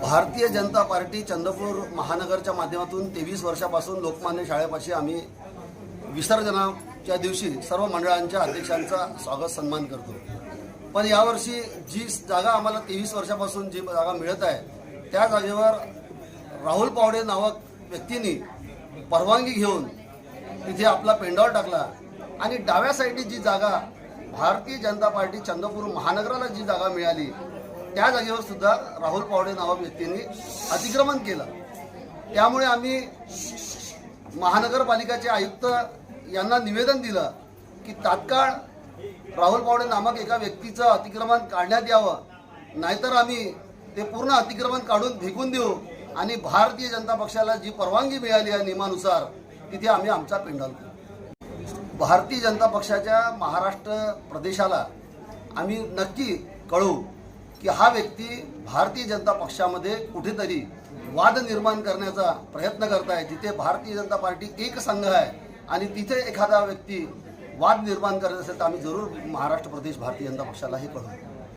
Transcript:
Bharatiya Janata party Chandrapur महानगरच्या माध्यमातून तेवीस वर्षापासून लोकमान्य शाळेपाशी आम्ही विसर्जनाच्या दिवशी सर्व मंडळांच्या अध्यक्षांचा स्वागत सन्मान करतो. पण यावर्षी जी जागा आम्हाला तेवीस वर्षापासून जी जागा मिळत आहे त्या जागेवर राहुल पावडे नावक व्यक्तींनी परवानगी घेऊन तिथे आपला पेंडॉल टाकला आणि डाव्या साईडची जी जागा भारतीय जनता पार्टी चंद्रपूर महानगराला जी जागा मिळाली त्या जागेवर सुद्धा राहुल पावडे नावा व्यक्तींनी अतिक्रमण केलं. त्यामुळे आम्ही महानगरपालिकाचे आयुक्त यांना निवेदन दिलं की तात्काळ राहुल पावडे नामक एका व्यक्तीचं अतिक्रमण काढण्यात यावं. नाहीतर आम्ही ते पूर्ण अतिक्रमण काढून फेकून देऊ आणि भारतीय जनता पक्षाला जी परवानगी मिळाली आहे नियमानुसार तिथे आम्ही आमचा पिंडल करू. भारतीय जनता पक्षाच्या महाराष्ट्र प्रदेशाला आम्ही नक्की कळू की हा व्यक्ती भारतीय जनता पक्षामध्ये कुठेतरी वाद निर्माण करण्याचा प्रयत्न करत आहे जिथे भारतीय जनता पार्टी एक संघ आहे आणि तिथे एखादा व्यक्ती वाद निर्माण करत असेल तर आम्ही जरूर महाराष्ट्र प्रदेश भारतीय जनता पक्षाला हे कळू